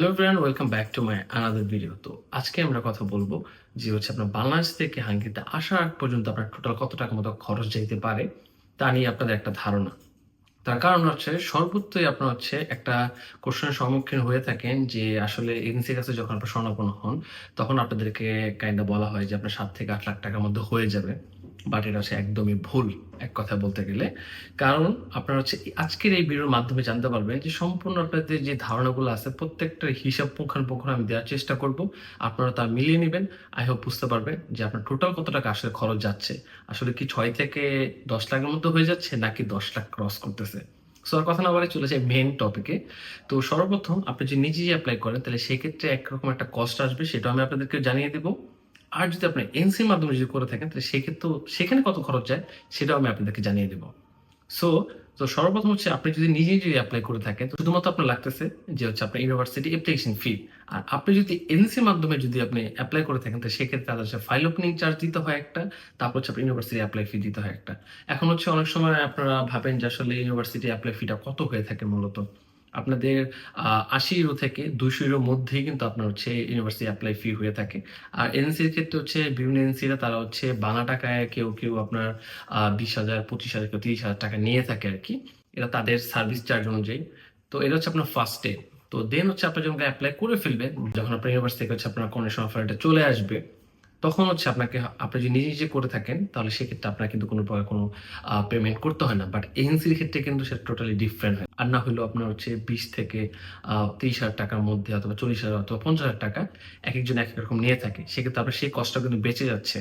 Hello friend welcome back to my another video তো আজকে আমরা কথা বলব যে হচ্ছে আপনার বাংলাদেশ থেকে হাঙ্গিতে আসার আগ পর্যন্ত আপনার টোটাল কত টাকা মতো খরচ যাইতে পারে, তা নিয়ে আপনাদের একটা ধারণা। তার কারণ হচ্ছে সর্বত্রই আপনার হচ্ছে একটা কোশ্চেনের সম্মুখীন হয়ে থাকেন যে আসলে এজেন্সির কাছে যখন আপনার স্বর্ণাপন্ন হন, তখন আপনাদেরকে কাইন্ডা বলা হয় যে আপনার সাত থেকে আট লাখ টাকার মধ্যে হয়ে যাবে। বাট এটা হচ্ছে একদমই ভুল এক কথা বলতে গেলে। কারণ আপনারা হচ্ছে আজকের এই ভিডিওর মাধ্যমে জানতে পারবেন যে সম্পূর্ণ আপনাদের যে ধারণাগুলো আছে, প্রত্যেকটা হিসাব পুঙ্খানুপুঙ্খ আমি দেওয়ার চেষ্টা করব। আপনারা তা মিলিয়ে নেবেন। আই হোপ বুঝতে পারবেন যে আপনার টোটাল কত টাকা আসলে খরচ যাচ্ছে। আসলে কি ছয় থেকে দশ লাখের মধ্যে হয়ে যাচ্ছে, নাকি দশ লাখ ক্রস করতেছে? সো আর কথা না বলে চলে যায় মেন টপিকে তো সর্বপ্রথম আপনি যদি নিজেই অ্যাপ্লাই করেন, তাহলে সেক্ষেত্রে একরকম একটা কস্ট আসবে সেটা আমি আপনাদেরকে জানিয়ে দেবো। আর যদি আপনি এনসির মাধ্যমে যদি করে থাকেন, তাহলে সেক্ষেত্রেও সেখানে কত খরচ যায়, সেটাও আমি আপনাদেরকে জানিয়ে দেবো। সো তো সর্বপ্রথম হচ্ছে আপনি যদি নিজেই যদি অ্যাপ্লাই করে থাকেন শুধুমাত্র আপনার লাগতেছে যে হচ্ছে আপনার ইউনিভার্সিটি অ্যাপ্লিকেশন ফি আর আপনি যদি এনসির মাধ্যমে যদি আপনি অ্যাপ্লাই করে থাকেন তো সেক্ষেত্রে তাদের হচ্ছে ফাইল ওপেনিং চার্জ দিতে হয় একটা, তারপর হচ্ছে আপনার ইউনিভার্সিটি অ্যাপ্লাই ফি দিতে হয় একটা। এখন হচ্ছে অনেক সময় আপনারা ভাবেন যে আসলে ইউনিভার্সিটি অ্যাপ্লাই ফিটা কত হয়ে থাকে মূলত। আপনাদের আশি ইউরো থেকে দুইশো ইউরোর মধ্যেই কিন্তু আপনার হচ্ছে ইউনিভার্সিটি অ্যাপ্লাই ফি হয়ে থাকে। আর এনসির ক্ষেত্রে হচ্ছে বিভিন্ন এনসিরা তারা হচ্ছে বাংলা টাকায় কেউ কেউ আপনার বিশ হাজার, পঁচিশ হাজার, কেউ তিরিশ হাজার টাকা নিয়ে থাকে আর কি। এটা তাদের সার্ভিস চার্জ অনুযায়ী। তো এটা হচ্ছে আপনার ফার্স্ট স্টেপ তো দেন হচ্ছে আপনি যখন অ্যাপ্লাই করে ফেলবেন, যখন আপনার ইউনিভার্সিটি থেকে হচ্ছে আপনার কন্ডিশন অফারটা চলে আসবে তখন হচ্ছে আপনাকে, আপনি যদি নিজে নিজে করে থাকেন, তাহলে সেক্ষেত্রে আপনার কিন্তু কোনো প্রকার কোনো পেমেন্ট করতে হয় না। বাট এজেন্সির ক্ষেত্রে কিন্তু সেটা টোটালি ডিফারেন্ট হয়। আর না হলেও আপনার হচ্ছে বিশ থেকে তিরিশ হাজার টাকার মধ্যে অথবা চল্লিশ হাজার অথবা পঞ্চাশ হাজার টাকা এক একজন এক এক রকম নিয়ে থাকে। সেক্ষেত্রে আপনার সেই কষ্টটা কিন্তু বেঁচে যাচ্ছে।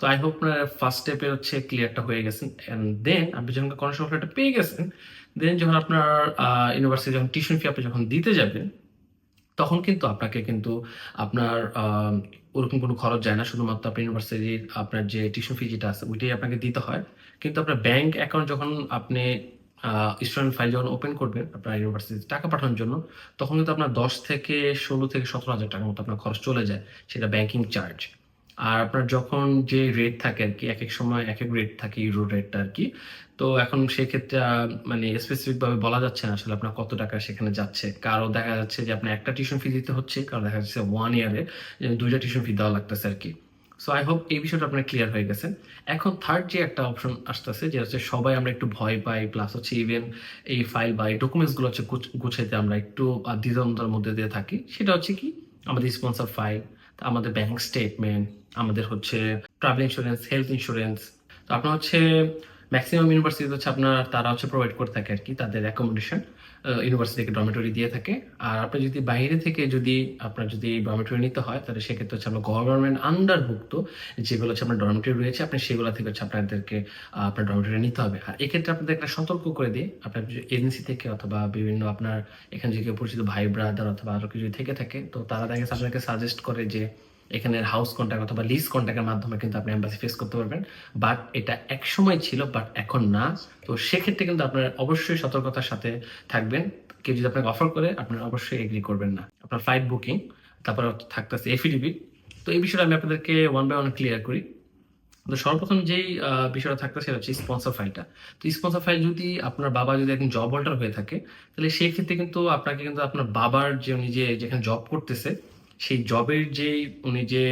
তো আই হোপ আপনার ফার্স্ট স্টেপে হচ্ছে ক্লিয়ারটা হয়ে গেছেন অ্যান্ড দেন আপনি যখন কনস্ট অফারটা পেয়ে গেছেন দেন যখন আপনার ইউনিভার্সিটি যখন টিউশন ফি আপনি যখন দিতে যাবেন তখন কিন্তু আপনাকে কিন্তু আপনার ওরকম কোনো খরচ যায় না। শুধুমাত্র আপনার ইউনিভার্সিটির আপনার যে টিউশন ফি যেটা আছে, ওইটাই আপনাকে দিতে হয়। কিন্তু আপনার ব্যাংক অ্যাকাউন্ট যখন আপনি স্টুডেন্ট ফাইল যখন ওপেন করবেন আপনার ইউনিভার্সিটিতে টাকা পাঠানোর জন্য, তখন কিন্তু আপনার দশ থেকে ষোলো থেকে সতেরো হাজার টাকার মতো আপনার খরচ চলে যায়, সেটা ব্যাংকিং চার্জ আর আপনার যখন যে রেট থাকে আর কি এক এক সময় এক এক রেট থাকে ইউরো রেটটা আর কি তো এখন সেক্ষেত্রে মানে স্পেসিফিক ভাবে বলা যাচ্ছে না আসলে আপনার কত টাকা সেখানে যাচ্ছে। কারও দেখা যাচ্ছে যে আপনার একটা টিউশন ফি দিতে হচ্ছে কারও দেখা যাচ্ছে ওয়ান ইয়ারে দুইটা টিউশন ফি দেওয়া লাগতেছে আর কি। সো আই হোপ এই বিষয়টা আপনার ক্লিয়ার হয়ে গেছে। এখন থার্ড যে একটা অপশন আসতেছে যে হচ্ছে সবাই আমরা একটু ভয় পাই প্লাস হচ্ছে ইভেন এই ফাইল বা এই ডকুমেন্টসগুলো হচ্ছে গুছ- গুছাইতে আমরা একটু আহ, মধ্যে দিয়ে থাকি। সেটা হচ্ছে কি? আমাদের স্পন্সর ফাইল আমাদের ব্যাংক স্টেটমেন্ট আমাদের হচ্ছে ট্রাভেল ইন্স্যুরেন্স হেলথ ইন্স্যুরেন্স তো আপনার হচ্ছে ম্যাক্সিমাম ইউনিভার্সিটি হচ্ছে আপনার, তারা হচ্ছে প্রোভাইড করে থাকে আর কি, তাদের অ্যাকোমোডেশন ইউনিভার্সিটি থেকে ডরমেটরি দিয়ে থাকে। আর আপনি যদি বাইরে থেকে যদি আপনার যদি ডরমেটরি নিতে হয়, তাহলে সেক্ষেত্রে হচ্ছে আপনার গভর্নমেন্ট আন্ডারভুক্ত যেগুলো হচ্ছে আপনার ডরমেটরি রয়েছে, আপনি সেগুলো থেকে হচ্ছে আপনাদেরকে আপনার ডরমেটরি নিতে হবে। আর এক্ষেত্রে আপনাদের একটা সতর্ক করে দিই, আপনার এজেন্সি থেকে অথবা বিভিন্ন আপনার এখানে কেউ পরিচিত ভাই ব্রাদার অথবা আরও কিছু থেকে থাকে, তো তারা দেখা আপনাকে সাজেস্ট করে যে এখানে হাউস কন্ট্যাক্ট অথবা লিজ কন্ট্যাক্টের মাধ্যমে কিন্তু আপনি এম্বাসি ফেস করতে পারবেন। বাট এটা এক সময় ছিল বাট এখন না। তো সেক্ষেত্রে কিন্তু আপনার অবশ্যই সতর্কতার সাথে থাকবেন। কেউ যদি আপনাকে অফার করে, আপনারা অবশ্যই এগ্রি করবেন না। আপনার ফ্লাইট বুকিং তারপর থাকতেছে এফিডেভিট তো এই বিষয়টা আমি আপনাদেরকে ওয়ান বাই ওয়ান ক্লিয়ার করি। তো সর্বপ্রথম যেই বিষয়টা থাকতে সেটা হচ্ছে স্পন্সর ফাইলটা তো স্পন্সর ফাইল যদি আপনার বাবা যদি একজন জব হোল্ডার হয়ে থাকে, তাহলে সেই ক্ষেত্রে কিন্তু আপনাকে কিন্তু আপনার বাবার যে উনি যে যেখানে জব করতেছে সেই জবের যে উনি যে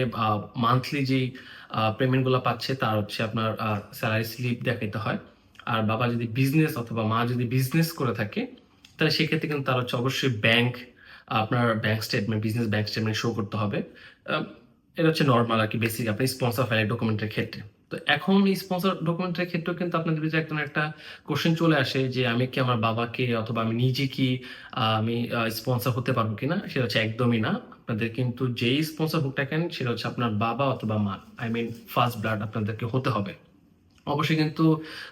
মান্থলি যেই পেমেন্টগুলো পাচ্ছে, তার হচ্ছে আপনার স্যালারি স্লিপ দেখাইতে হয়। আর বাবা যদি বিজনেস অথবা মা যদি বিজনেস করে থাকে, তাহলে সেক্ষেত্রে কিন্তু তার হচ্ছে অবশ্যই ব্যাংক আপনার bank statement business bank statement show করতে হবে। এটা হচ্ছে নর্মাল আর কি বেসিক আপনার স্পন্সর ফাইল ডকুমেন্টের ক্ষেত্রে। তো এখন এই স্পন্সর ডকুমেন্টের ক্ষেত্রেও কিন্তু আপনাদের ভিতরে একটা একটা কোশ্চেন চলে আসে যে, আমি কি আমার বাবাকে অথবা আমি নিজে কি আমি স্পন্সর হতে পারব কিনা? সেটা হচ্ছে একদমই না। আপনাদের কিন্তু যেই স্পন্সর হোক না কেন, সেটা হচ্ছে আপনার বাবা অথবা মা। আই মিন ফার্স্ট ব্লাড আপনাদেরকে হতে হবে। অবশ্যই কিন্তু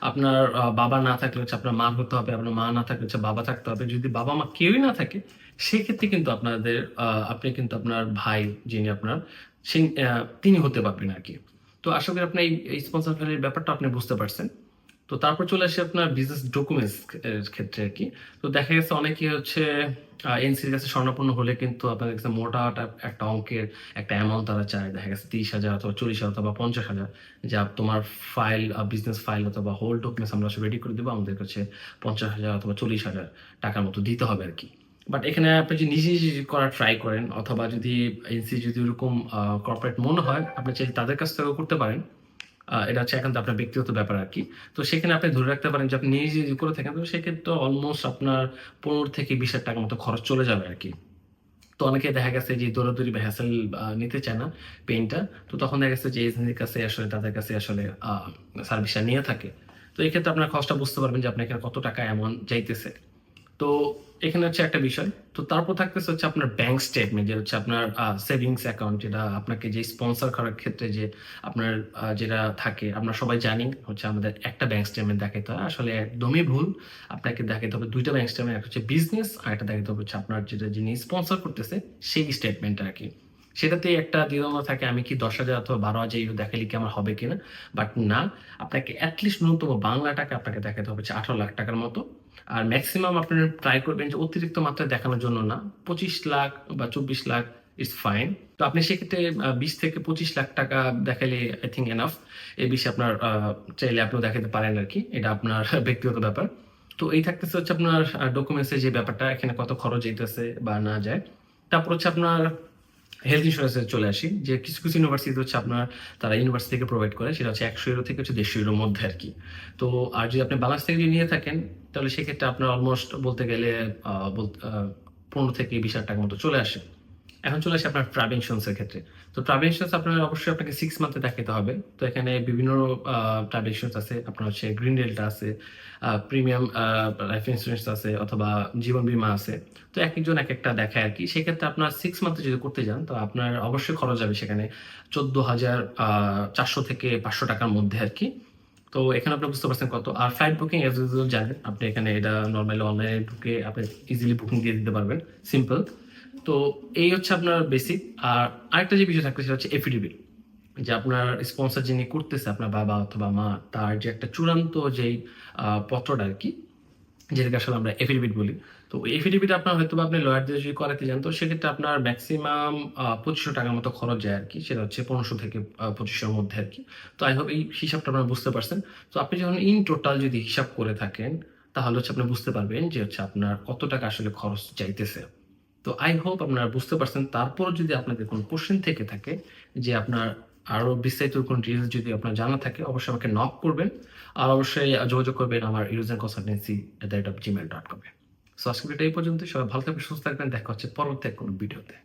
আপনার বাবা না থাকলে হচ্ছে আপনার মা হতে হবে, আপনার মা না থাকলে হচ্ছে বাবা থাকতে হবে। যদি বাবা মা কেউই না থাকে, সেক্ষেত্রে কিন্তু আপনাদের আপনি কিন্তু আপনার ভাই যিনি আপনার তিনি হতে পারবেন আর কি। তো আশা করি আপনি এই স্পন্সর ফাইলের ব্যাপারটা আপনি বুঝতে পারছেন। তো তারপর চলে আসে আপনার বিজনেস ডকুমেন্টস এর ক্ষেত্রে আর কি। তো দেখা গেছে অনেকে হচ্ছে এনসির কাছে স্বর্ণপন্ন হলে কিন্তু আপনাদের কাছে মোটা একটা- অঙ্কের একটা অ্যামাউন্ট তারা চায়। দেখা গেছে তিরিশ হাজার অথবা চল্লিশ হাজার অথবা পঞ্চাশ হাজার যা তোমার ফাইল বিজনেস ফাইল অথবা হোল ডকুমেন্টস আমরা রেডি করে দেবো। আমাদের কাছে পঞ্চাশ হাজার অথবা চল্লিশ হাজার টাকার মতো দিতে হবে আর কি। বাট এখানে আপনি যদি নিজে যদি করার ট্রাই করেন, অথবা যদি এনসি যদি ওরকম কর্পোরেট মনে হয়, আপনি চাইলে তাদের কাছ থেকেও করতে পারেন। এটা হচ্ছে এখন আপনার ব্যক্তিগত ব্যাপার আর কি। তো সেখানে আপনি ধরে রাখতে পারেন যে আপনি নিজে যদি করে থাকেন, তো সেক্ষেত্রে অলমোস্ট আপনার পনেরো থেকে বিশ হাজার টাকার মতো খরচ চলে যাবে আর কি। তো অনেকে দেখা গেছে যে দৌড়াদৌড়ি বা হ্যাসেল নিতে চায় না পেইন্টটা তো তখন দেখা গেছে যে এজেন্সির কাছে আসলে, তাদের কাছে আসলে সার্ভিসটা নিয়ে থাকে। তো এই ক্ষেত্রে আপনার খরচটা বুঝতে পারবেন যে আপনার এখানে কত টাকা এমন যাইতেছে। তো এখানে হচ্ছে একটা বিষয়। তো তারপর থাকতেছে হচ্ছে আপনার ব্যাংক স্টেটমেন্ট যে হচ্ছে আপনার সেভিংস অ্যাকাউন্ট যেটা আপনাকে যে স্পন্সর করার ক্ষেত্রে যে আপনার যেটা থাকে, আমরা সবাই জানি হচ্ছে আমাদের একটা ব্যাংক স্টেটমেন্ট দেখাতে হয়। আসলে একদমই ভুল। আপনাকে দেখাতে হবে দুইটা ব্যাংক স্টেটমেন্ট একটা হচ্ছে বিজনেস আর একটা দেখাতে হবে হচ্ছে আপনার যেটা যিনি স্পন্সর করতেছে সেই স্টেটমেন্ট আর কি সেটাতে একটা দ্বিধাদ্বন্দ্ব থাকে, আমি কি দশ হাজার অথবা বারো হাজার ইউরো দেখালে কি আমার হবে কিনা? বাট না, আপনাকে অ্যাটলিস্ট ন্যূনতম বাংলা টাকা আপনাকে দেখাতে হবে আঠারো লাখ টাকার মতো। আর ম্যাক্সিমাম আপনি ট্রাই করবেন যে অতিরিক্ত মাত্রায় দেখানোর জন্য না, পঁচিশ লাখ বা চব্বিশ লাখ ইটস ফাইন তো আপনি সেক্ষেত্রে বিশ থেকে পঁচিশ লাখ টাকা দেখালে আই থিঙ্ক এনাফ এই বিষয়ে আপনার চাইলে আপনিও দেখাতে পারেন আর কি এটা আপনার ব্যক্তিগত ব্যাপার। তো এই থাকতেছে হচ্ছে আপনার ডকুমেন্টসের যে ব্যাপারটা, এখানে কত খরচ যেতেছে বা না যায়। তারপর হচ্ছে আপনার হেলথ ইন্স্যুরেন্সে চলে আসি, যে কিছু কিছু ইউনিভার্সিটি হচ্ছে আপনার তারা ইউনিভার্সিটি থেকে প্রোভাইড করে, সেটা হচ্ছে একশো ইউরো থেকে হচ্ছে দেড়শো ইউরোর মধ্যে আর কি তো, আর যদি আপনি বাংলাদেশ থেকে যদি নিয়ে থাকেন, তাহলে সেক্ষেত্রে আপনার অলমোস্ট বলতে গেলে পনেরো থেকে বিশ হাজার টাকার মতো চলে আসে। এখন চলে আসে আপনার ট্রাভেল ইন্স্যুরেন্সের ক্ষেত্রে। তো ট্রাভেল ইন্স্যুরেন্স আপনার অবশ্যই আপনাকে সিক্স মান্থে দেখাতে হবে। তো এখানে বিভিন্ন ট্রাভেল ইন্স্যুরেন্স আছে। আপনার হচ্ছে গ্রিন ডেল্টা আছে প্রিমিয়াম লাইফ ইন্স্যুরেন্স আছে অথবা জীবন বীমা আছে। তো এক একজন এক একটা দেখায় আর কি। সেক্ষেত্রে আপনার সিক্স মান্থে যদি করতে যান, তো আপনার অবশ্যই খরচ যাবে সেখানে চোদ্দ হাজার চারশো থেকে পাঁচশো টাকার মধ্যে আর কি। তো এখানে আপনি বুঝতে পারছেন কত। আর ফ্লাইট বুকিং এজ ইউজুয়াল জানেন, আপনি এখানে এটা নর্মালি অনলাইনে ঢুকে আপনি ইজিলি বুকিং দিয়ে দিতে পারবেন। সিম্পল তো এই হচ্ছে আপনার বেসিক আর আরেকটা যে বিষয় থাকবে সেটা হচ্ছে এফিডেভিট যে আপনার স্পন্সর যিনি করতেছে, আপনার বাবা অথবা মা, তার যে একটা চূড়ান্ত যেই পত্রটা আর কি, যেটাকে আসলে আমরা এফিডেভিট বলি। তো এফিডেভিট আপনার হয়তো আপনি লয়ারদের যদি করাতে যান, তো সেক্ষেত্রে আপনার ম্যাক্সিমাম পঁচিশশো টাকার মতো খরচ যায় আর কি, সেটা হচ্ছে পনেরোশো থেকে পঁচিশশোর মধ্যে আর কি। তো আই হোপ এই হিসাবটা আপনারা বুঝতে পারছেন। তো আপনি যখন ইন টোটাল যদি হিসাব করে থাকেন, তাহলে হচ্ছে আপনি বুঝতে পারবেন যে হচ্ছে আপনার কত টাকা আসলে খরচ চাইতেছে তো আই হোপ আপনারা বুঝতে পারছেন। তারপর যদি আপনাদের কোনো কোশ্চেন থেকে থাকে, যে আপনার আরও বিস্তারিত কোনো ডিটেলস যদি আপনার জানা থাকে, অবশ্যই আমাকে নক করবেন। আর অবশ্যই যোগাযোগ করবেন আমার user consultancy at the rate of Gmail dot com so আজকে এই পর্যন্ত সবাই ভালো থাকবেন, সুস্থ থাকবেন। দেখা হচ্ছে পরবর্তী কোনো ভিডিওতে